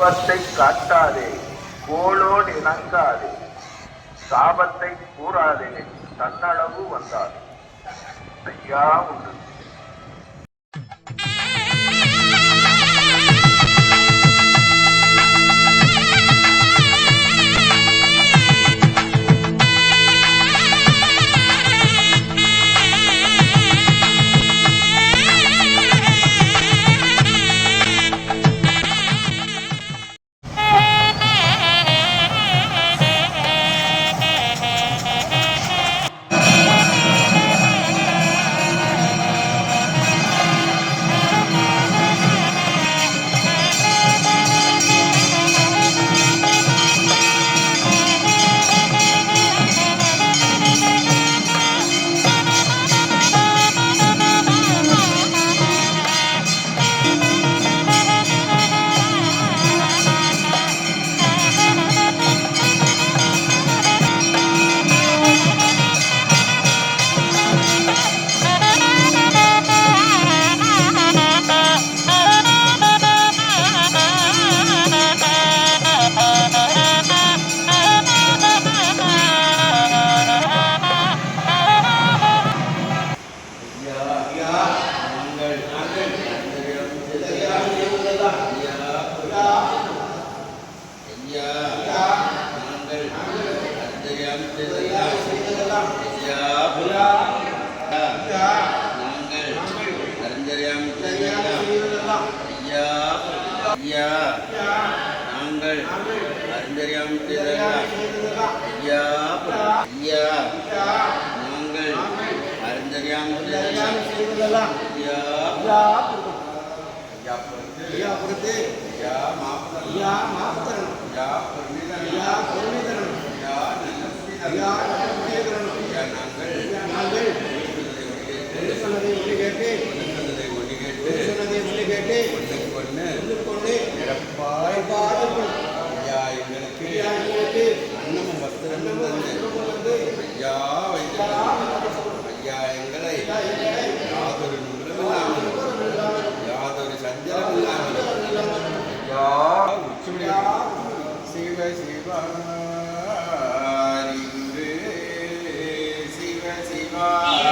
கோபத்தை காட்டாதே கோளோடு இணங்காதே. சாபத்தை கூறாதே தன்னளவு வந்தாதே. ஐயா உண்டு. நாங்கள் அறிந்தறியாமல் செய்ததெல்லாம் ஐயா ஐயா நாங்கள் அறிந்தறியாமல் செய்ததெல்லாம் ஐயா ஐயா பொறுத்து ஐயா பொறுத்து ஐயா மாப்பதன் ஐயா மாபத்தரணும் ஐயா பொறுமிதன் ஐயா ஐயா நல்ல புரிதன் ஐயா தரணும் ஐயா நாங்கள் ஐயா நாங்கள் சொன்னதை ஒன்று கேட்டு. சொன்னதை ஒன்று கேட்டு. சொன்னதை ஒன்று கேட்டு. சிவா சிவ சிவா.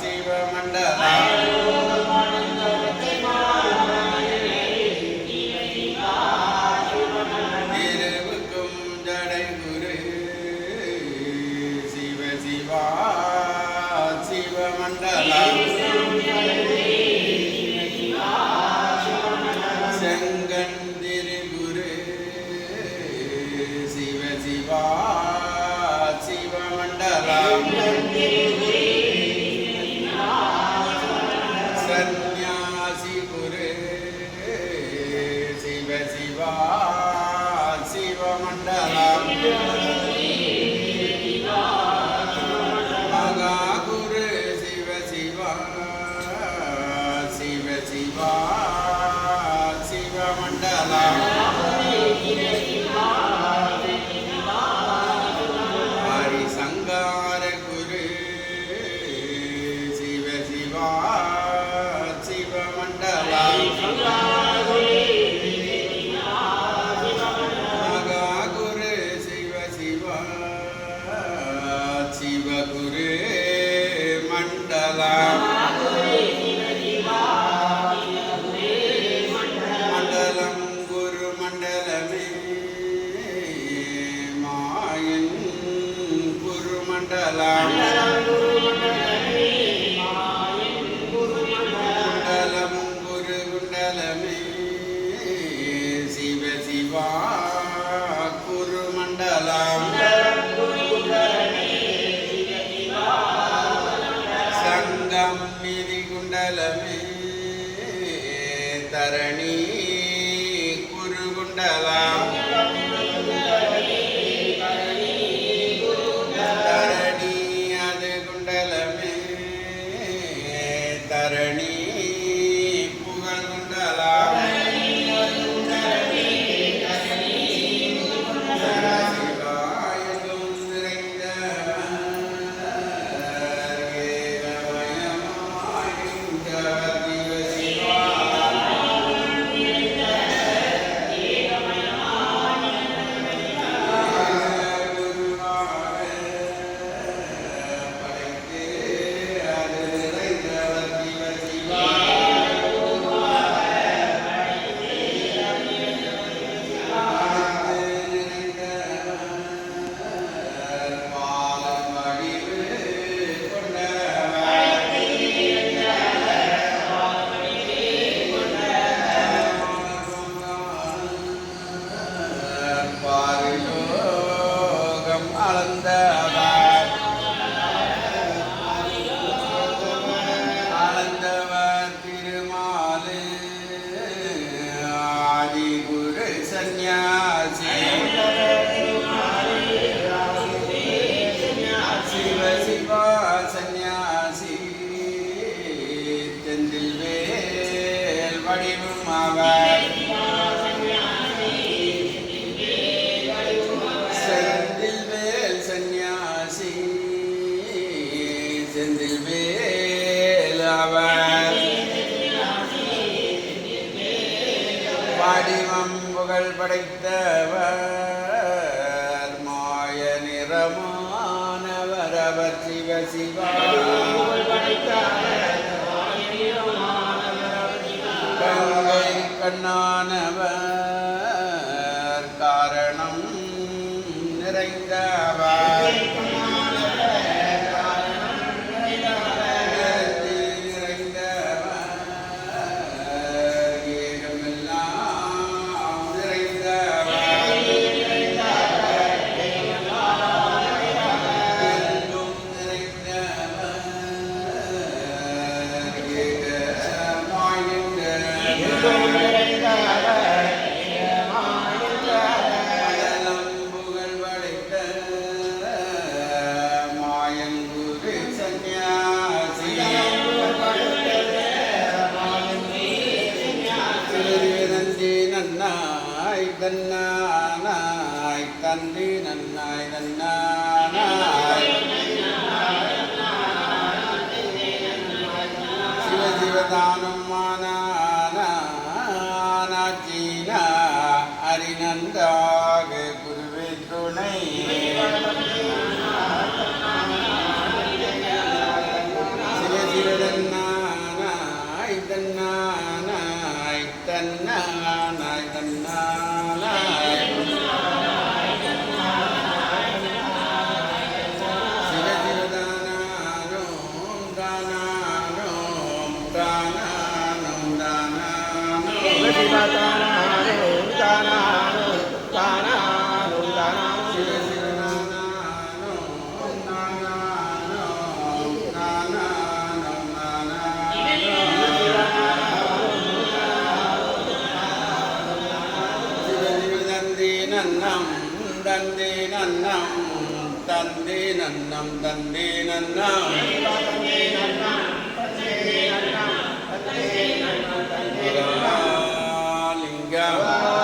சிவ Come on, Chandramandala. மண்டலமே தரணி எதிரில் வேல் அவர். பாடிமம் புகழ் படைத்தவர். மாய நிறமானவர் அவர் சிவ சிவா. கண்ணானவர் காரணம் நிறைந்தவர். நன்னம் தந்தே நன்னம் தந்தே நன்னம் தந்தே நன்னம் லிங்கம்